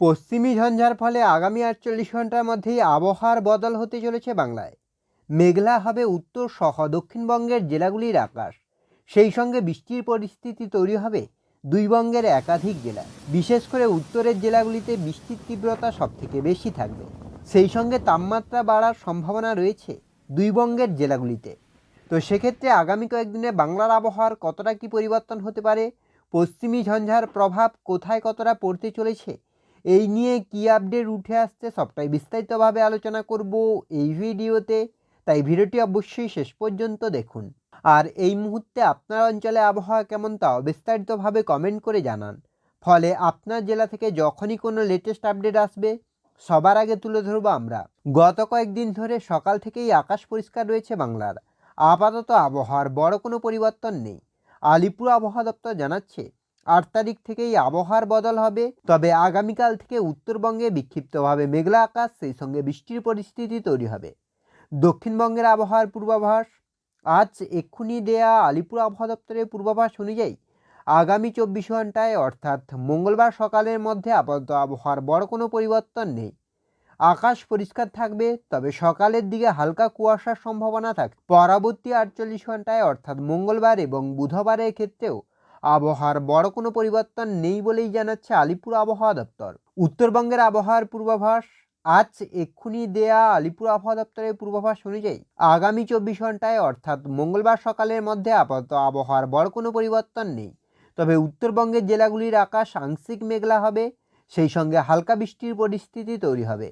পশ্চিমী ঝঞ্ঝার ফলে আগামী আটচল্লিশ ঘণ্টার মধ্যেই আবহাওয়ার বদল হতে চলেছে বাংলায়। মেঘলা হবে উত্তর সহ দক্ষিণবঙ্গের জেলাগুলির আকাশ। সেই সঙ্গে বৃষ্টির পরিস্থিতি তৈরি হবে দুই বঙ্গের একাধিক জেলা বিশেষ করে উত্তরের জেলাগুলিতে বৃষ্টির তীব্রতা সবথেকে বেশি থাকবে। সেই সঙ্গে তাপমাত্রা বাড়ার সম্ভাবনা রয়েছে দুই বঙ্গের জেলাগুলিতে। তো সেক্ষেত্রে আগামী কয়েকদিনে বাংলার আবহাওয়ার কতটা কি পরিবর্তন হতে পারে? পশ্চিমী ঝঞ্ঝার প্রভাব কোথায় কতটা পড়তে চলেছে? এই নিয়ে কী আপডেট উঠে আসছে সবটাই বিস্তারিতভাবে আলোচনা করব এই ভিডিওতে। তাই ভিডিওটি অবশ্যই শেষ পর্যন্ত দেখুন। আর এই মুহূর্তে আপনার অঞ্চলে আবহাওয়া কেমন তাও বিস্তারিতভাবে কমেন্ট করে জানান। ফলে আপনার জেলা থেকে যখনই কোনো লেটেস্ট আপডেট আসবে, সবার আগে তুলে ধরবো আমরা। গত কয়েকদিন ধরে সকাল থেকেই আকাশ পরিষ্কার রয়েছে বাংলার। আপাতত আবহাওয়ার বড় কোনো পরিবর্তন নেই। আলিপুর আবহাওয়া দপ্তর জানাচ্ছে আট তারিখ থেকেই আবহাওয়ার বদল হবে। তবে আগামীকাল থেকে উত্তরবঙ্গে বিক্ষিপ্তভাবে মেঘলা আকাশ, সেই সঙ্গে বৃষ্টির পরিস্থিতি তৈরি হবে। দক্ষিণবঙ্গের আবহাওয়ার পূর্বাভাস, আজ এক্ষুনি দেয়া আলিপুর আবহাওয়া দপ্তরের পূর্বাভাস অনুযায়ী আগামী চব্বিশ ঘন্টায় অর্থাৎ মঙ্গলবার সকালের মধ্যে আপাতত আবহাওয়ার বড় কোনো পরিবর্তন নেই। আকাশ পরিষ্কার থাকবে, তবে সকালের দিকে হালকা কুয়াশার সম্ভাবনা থাকে, পরবর্তী আটচল্লিশ ঘন্টায় অর্থাৎ মঙ্গলবার এবং বুধবারের ক্ষেত্রেও আবহাওয়ার বড় কোনো পরিবর্তন নেই বলেই জানাচ্ছে আলিপুর আবহাওয়া দপ্তর। উত্তরবঙ্গের আবহাওয়ার পূর্বাভাস আজ এক্ষুনি দেয়া আলিপুর আবহাওয়া দপ্তরের পূর্বাভাস অনুযায়ী আগামী চব্বিশ ঘন্টায় অর্থাৎ মঙ্গলবার সকালের মধ্যে আপাতত আবহাওয়ার বড় কোনো পরিবর্তন নেই। তবে উত্তরবঙ্গের জেলাগুলির আকাশ আংশিক মেঘলা হবে, সেই সঙ্গে হালকা বৃষ্টির পরিস্থিতি তৈরি হবে।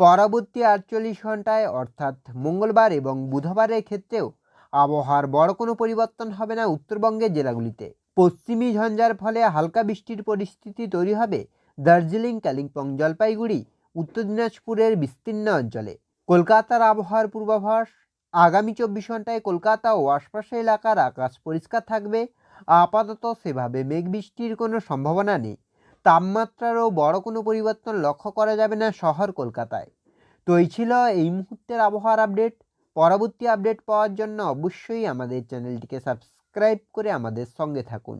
পরবর্তী আটচল্লিশ ঘন্টায় অর্থাৎ মঙ্গলবার এবং বুধবারের ক্ষেত্রেও আবহাওয়ার বড় কোনো পরিবর্তন হবে না উত্তরবঙ্গের জেলাগুলিতে। পশ্চিমী ঝঞ্ঝার ফলে হালকা বৃষ্টির পরিস্থিতি তৈরি হবে দার্জিলিং, কালিম্পং জলপাইগুড়ি, উত্তর দিনাজপুরের বিস্তীর্ণ অঞ্চলে। কলকাতার আবহাওয়ার পূর্বাভাস, আগামী চব্বিশ ঘন্টায় কলকাতা ও আশপাশের এলাকার আকাশ পরিষ্কার থাকবে। আপাতত সেভাবে মেঘ বৃষ্টির কোনো সম্ভাবনা নেই। তাপমাত্রারও বড় কোনো পরিবর্তন লক্ষ্য করা যাবে না শহর কলকাতায়। তো এই ছিল এই মুহূর্তের আবহাওয়ার আপডেট। পরবর্তী আপডেট পাওয়ার জন্য অবশ্যই আমাদের চ্যানেলটিকে সাবস্ক্রাইব করে আমাদের সঙ্গে থাকুন।